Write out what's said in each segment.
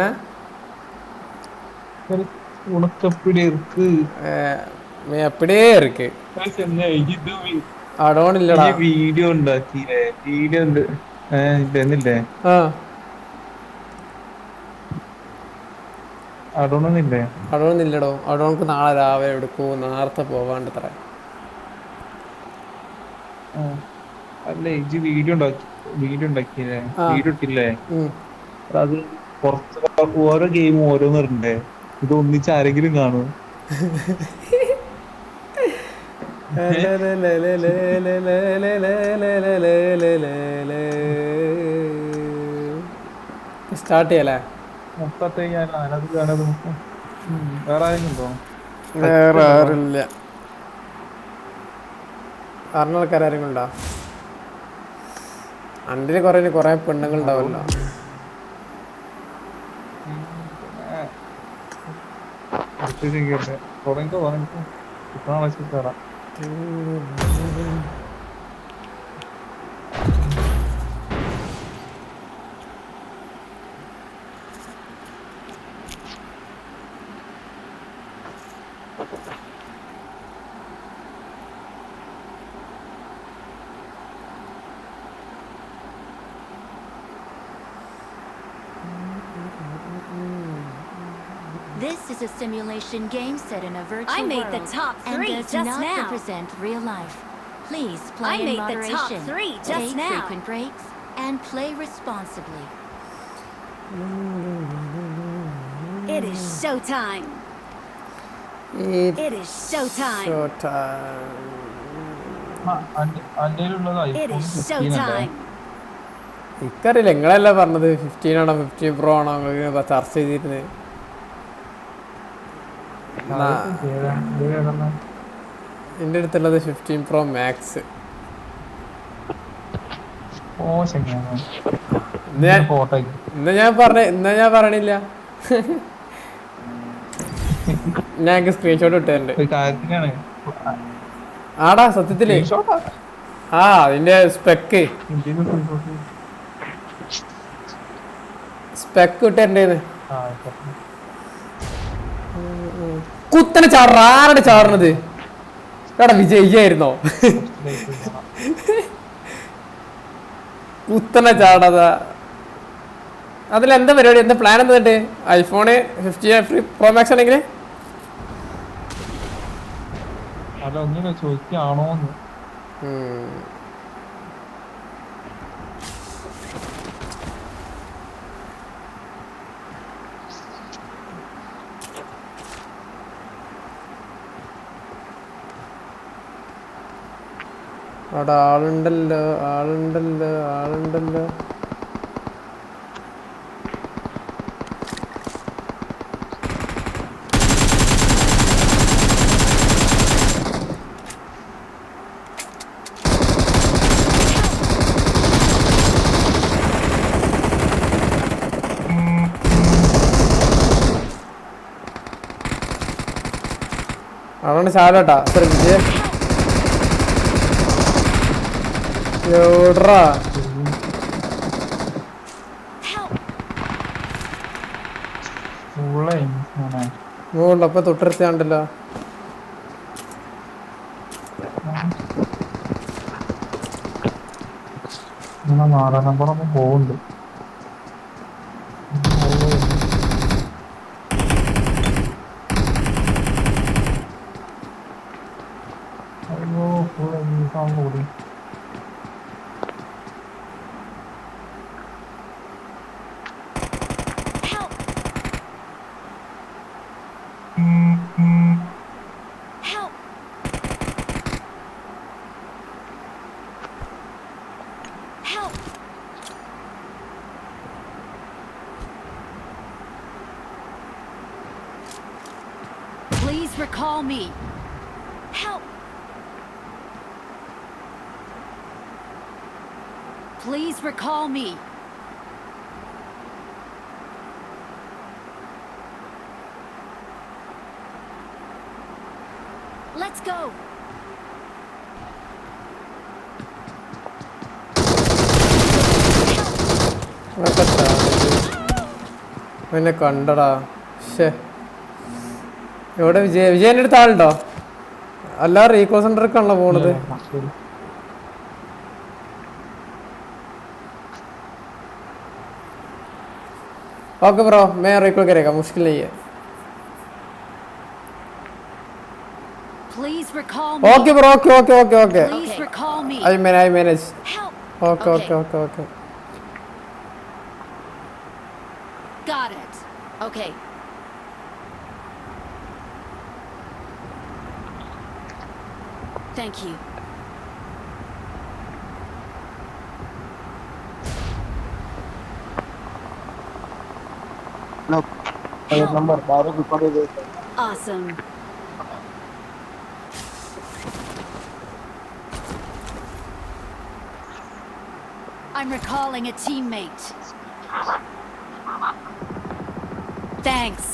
எங்கன்னா உனக்கு அப்படியே இருக்கு அப்படியே இருக்கு അടോൺ ഇല്ലടാ വീഡിയോ ഉണ്ടാക്കിയില്ലേ? വീഡിയോ ഉണ്ട്. ഇതെന്നില്ലേ? അടോണൊന്നില്ലേ അടോണില്ലടോ അടോണക്ക് നാളെ രാവിലെ എടുക്കൂ. നേരത്തെ പോവാണ്ട് തറ അല്ല ഇജ് വീഡിയോ ഉണ്ടാക്കി വീഡിയോ ഉണ്ടാക്കിയില്ലേ? വീഡിയോ ഇട്ടില്ലേ? അത് കുറച്ച് ഓരോ ഗെയിമും ഓരോന്ന് ഇടണ്ടേ ഇത് ഒന്നിച്ച് ആരെങ്കിലും കാണും സ്റ്റാർട്ട് ആരത് കാണത് നോക്കാം. വേറെ ആരെങ്കിലും ഉണ്ടോ? വേറെ ആരില്ല അറിഞ്ഞ ആൾക്കാരും ഉണ്ടോ? അണ്ടിന് കുറേ കുറേ പെണ്ണുങ്ങൾ ഉണ്ടാവല്ലോ തുടങ്ങിക്കോ തുടങ്ങിക്കോ. കിട്ടണ ആവശ്യം കയറാം is a simulation game set in a virtual I made the world top and does just not now. represent real life. Please play I in made the moderation. top three just Take now. frequent breaks and play responsibly. It is showtime. It is showtime. ഉള്ളത് It is showtime. ഇക്കറിയില്ല നിങ്ങളല്ല പറഞ്ഞത് fifteen ആണോ fifteen pro ആണോ ചർച്ച ചെയ്തിരുന്നത് എന്റെ അടുത്തുള്ളത് fifteen pro max ഇന്ന് ഞാൻ പറഞ്ഞ ഇന്ന് ഞാൻ പറഞ്ഞില്ല ഞാൻ സ്ക്രീൻഷോട്ട് ഇട്ടുണ്ട് ആടാ സത്യത്തിൽ. ആ? അതിന്റെ സ്പെക്ക് സ്പെക്ക് ഇട്ടേണ്ടേന്ന്. കുത്തനെ ചാടറ ആരുടെ ചാടണത്? എടാ വിജയിക്കായിരുന്നോ. കുത്തനെ ചാടാത. അതിലെന്താ പരിപാടി? എന്താ പ്ലാൻ എന്താ എന്നിട്ട്? IPhone fifty free pro max ആണെങ്കിൽ? അല്ല ഒന്നിനെ ചോദിക്കാണോന്ന് അവിടെ ആളുണ്ടല്ലോ ആളുണ്ടല്ലോ ആളുണ്ടല്ലോ. അതുകൊണ്ട് ശാലോട്ടാ. ശ്രദ്ധിച്ച് എവിട്രാ അപ്പൊ തൊട്ടടുത്താണ്ടല്ലോ നമ്പറൊക്കെ പോകുന്നുണ്ട് Recall me. Let's go! എന്നെ കണ്ടടാ. ഷേ എവിടെ വിജയ വിജയന്റെ അടുത്ത് ആളുണ്ടോ അല്ല റീകോ സെന്ററിലേക്കാണല്ലോ പോണത്. ओके ब्रो मैं रिकॉल करेगा मुश्किल नहीं है Please recall me. Okay bro okay okay okay okay Please Okay. recall me. I man I manage Help! Okay okay Okay. Okay okay Got it. Okay. Thank you. Awesome. I'm recalling a teammate. Thanks.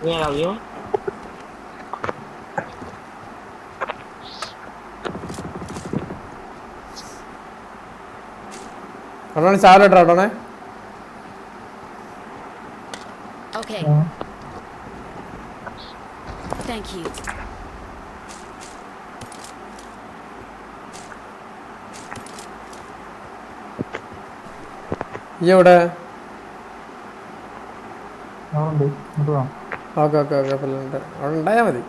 Where are you? അതാണ് salad ആണേ Okay. Thank you. ഈ എവിടെ? ഇങ്ങോട്ട് വാ okay okay okay. അവിടെ ഉണ്ടായാൽ മതി.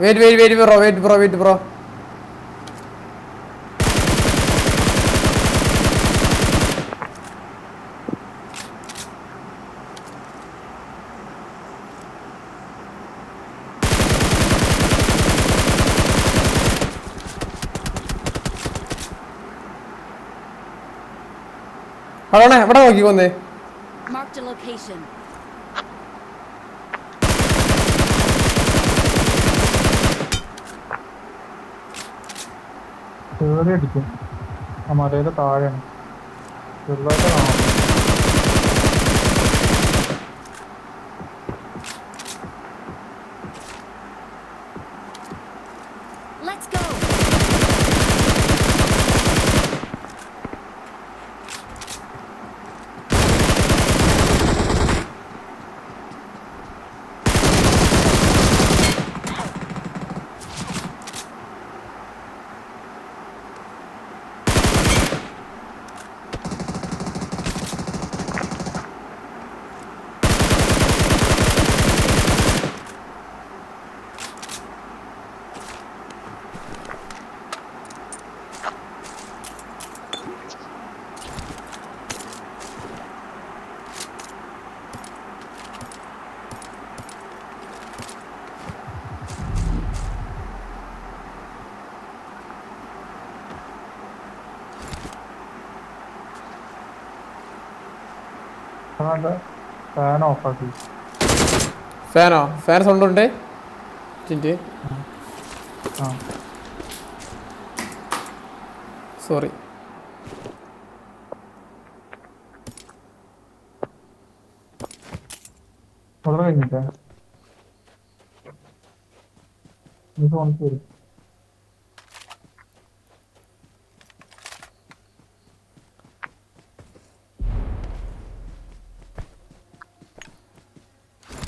Wait wait wait bro wait bro wait bro അവിടെ എവിടെ നോക്കി വന്നേ. കേറി അടിക്കും. ആ മലയുടെ താഴെയാണ്. ചെറുതായിട്ട് കാണാം Let's go! ഫാൻ ഓഫാക്കി ഫാനോ? ഫാൻ സൗണ്ട് ഉണ്ട്? സോറി. വളരെ കഴിഞ്ഞിട്ടേ.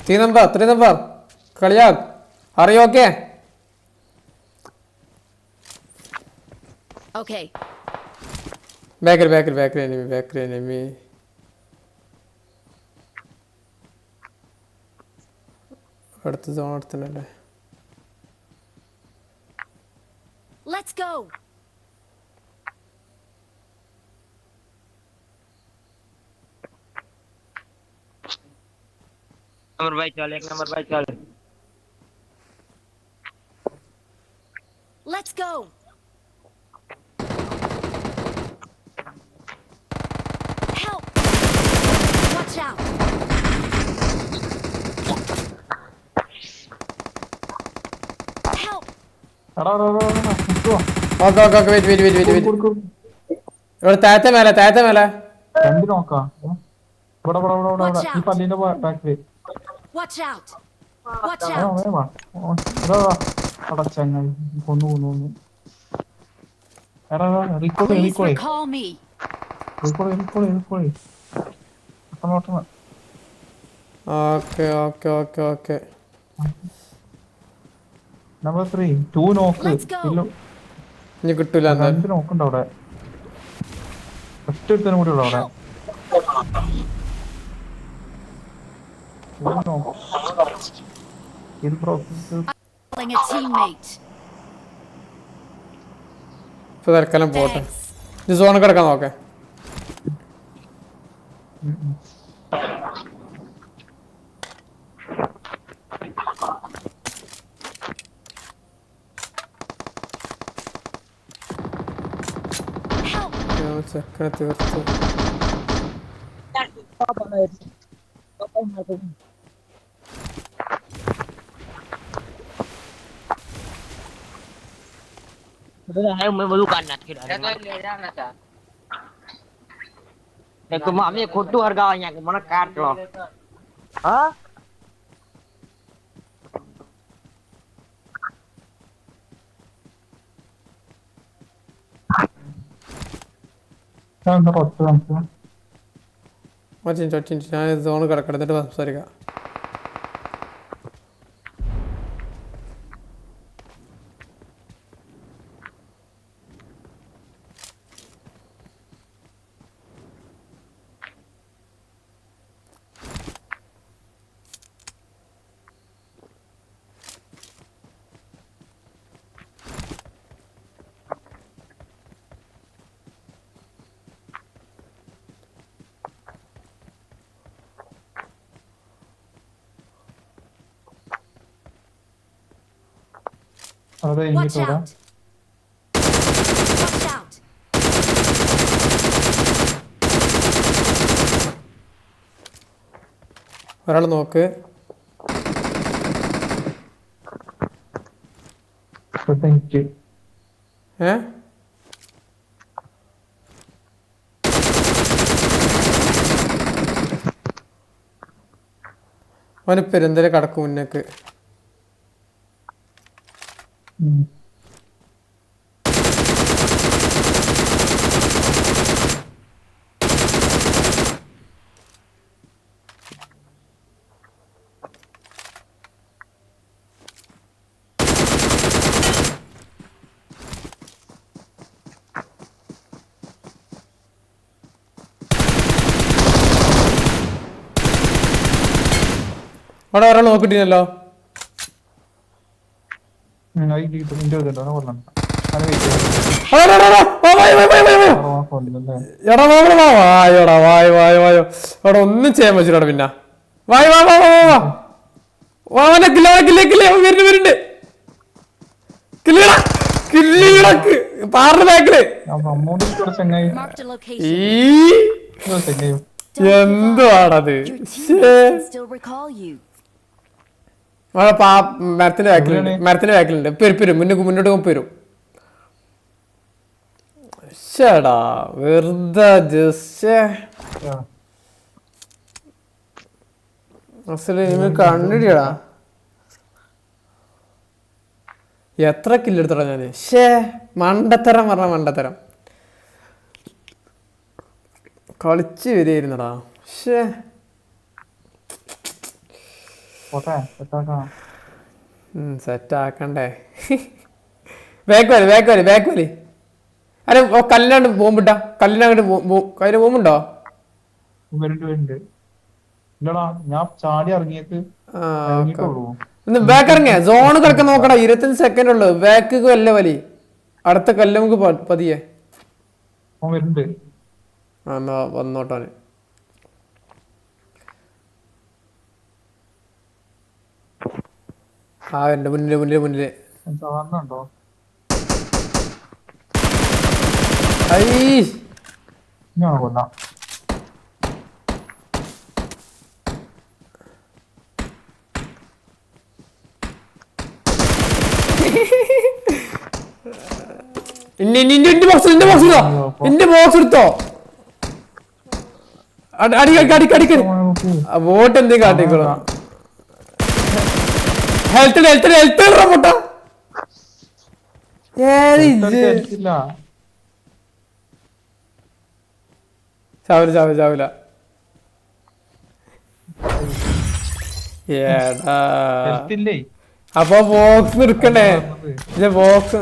ത്രീ നമ്പർ ത്രീ നമ്പർ കളിയാ. അറിയോ okay Okay. ബാക്കിൽ ബാക്കിൽ ബാക്കിൽ എനിമി ബാക്കിൽ എനിമി അടുത്ത സോൺ അടുത്തല്ലേ Let's go! नंबर भाई चल एक नंबर भाई चल okay okay okay wait wait wait wait. ഇവിടെ താഴത്തെ മേലെ താഴത്തെ മേലെ. രണ്ട് നോക്കാം? ഇവിടെ ഇവിടെ ഇവിടെ ഇവിടെ ഈ പല്ലിന്റെ ബാക്കിൽ watch out watch out out! വേഗം വാ. ഓ, ഇതാ, ഇതാ. ചങ്ങായി. കൊന്നു കൊന്നു കൊന്നു. എടാ റീക്കോളി റീക്കോളി. റീക്കോളി റീക്കോളി റീക്കോളി okay okay okay okay. Number three two നോക്ക് ഇനി കിട്ടൂല രണ്ട് നോക്കുണ്ട് അവിടെ. ഫസ്റ്റ് ഒരുത്തനും കൂടി ഉള്ളു അവിടെ. ഇത് പ്രോസസ് ഇപ്പൊ തൽക്കാലം പോട്ടെ. ഇത് സോണിൽ കിടക്കാൻ നോക്കെ. చక్కగా తీర్చు मैं दुकान ना थी देखो मामी खोटू हर गाँव यहाँ के मना काट लो हाँ പത്ത് നമുക്ക് ഒറ്റ ഒറ്റ ഞാൻ സോണ് കിടക്കെടുത്തിട്ട് സംസാരിക്കാം. അത് Watch കഴിഞ്ഞിട്ട് out! Watch out! ഒരാൾ നോക്ക്. ഏ? അവന് പെരുന്തല കടക്കും മുന്നേക്ക്. അവിടെ ഒരാൾ നോക്കിട്ടില്ലല്ലോ നിന്റെ ഇതുണ്ടോ കൊല്ലം അത് വെയിറ്റ് കൊല്ലല്ലേ എടാ വാ, വായോടാ വായോ വായോ വായോ എടാ ഒന്നും ചെയ്യാൻ പറ്റില്ലടാ പിന്നെ വായ വാ വാ വാ വാ വാ കില്ല കില്ല കില്ല വരുന്നു വരുന്നുണ്ട് കില്ലിടാ കില്ലിടാ പാറിന്റെ ബാക്കിൽ എന്തുവാണത് അവിടെ പാ മരത്തിന്റെ ബാക്കിലുണ്ട്? മരത്തിന്റെ ബാക്കിലുണ്ട്. പെരുപ്പരും മുന്നോട്ട് മുന്നോട്ട് പെരും. ശടാ വെറുതെ ജസ്റ്റ് കണ്ടിടിയടാ എത്ര കില്ലെടുത്തടാ ഞാൻ? ഷേ മണ്ടത്തരം പറഞ്ഞ മണ്ടത്തരം. കളിച്ച് വരികയായിരുന്നടാ. ഷേ പോട്ടെ സെറ്റാക്കാം സെറ്റ് ആക്കണ്ടേ ബാക്ക് വലി ബാക്ക് വലി ബാക്ക് വലി അരെ കല്ലിനാണ്ട് ബോംബിട്ടാ കല്ലിനങ്ങോട്ട് കയ്യിൽ പോകുമ്പോണ്ടോ ഞാൻ ചാടി ഇറങ്ങിയത് ബാക്ക് ഇറങ്ങിയ കിടക്കാൻ ഇരുപത്തഞ്ച് സെക്കൻഡ് ഉള്ളു. ബാക്ക് കല്ല വലി. അടുത്ത കല്ല് നമുക്ക് പതിയെ. അവൻ ആ ആ എന്റെ മുന്നിൽ മുന്നിൽ മുന്നിൽ. ഐ! ഞാൻ ബോക്സ് എന്റെ ബോക്സ് എടുത്തോ. എന്റെ ബോക്സ് എടുത്തോ വോട്ട് എന്ത് കാട്ടിക്കോളൂ? ഹെൽത്ത് ഹെൽത്ത് ഹെൽത്ത് പൊട്ട. ഏത് ഇത്? ഇല്ല. ചാവില്ല ചാവില്ല ചാവില്ല. ഏടാ. അപ്പൊ ബോക്സ് എടുക്കണ്ടേ? ഇത് ബോക്സ്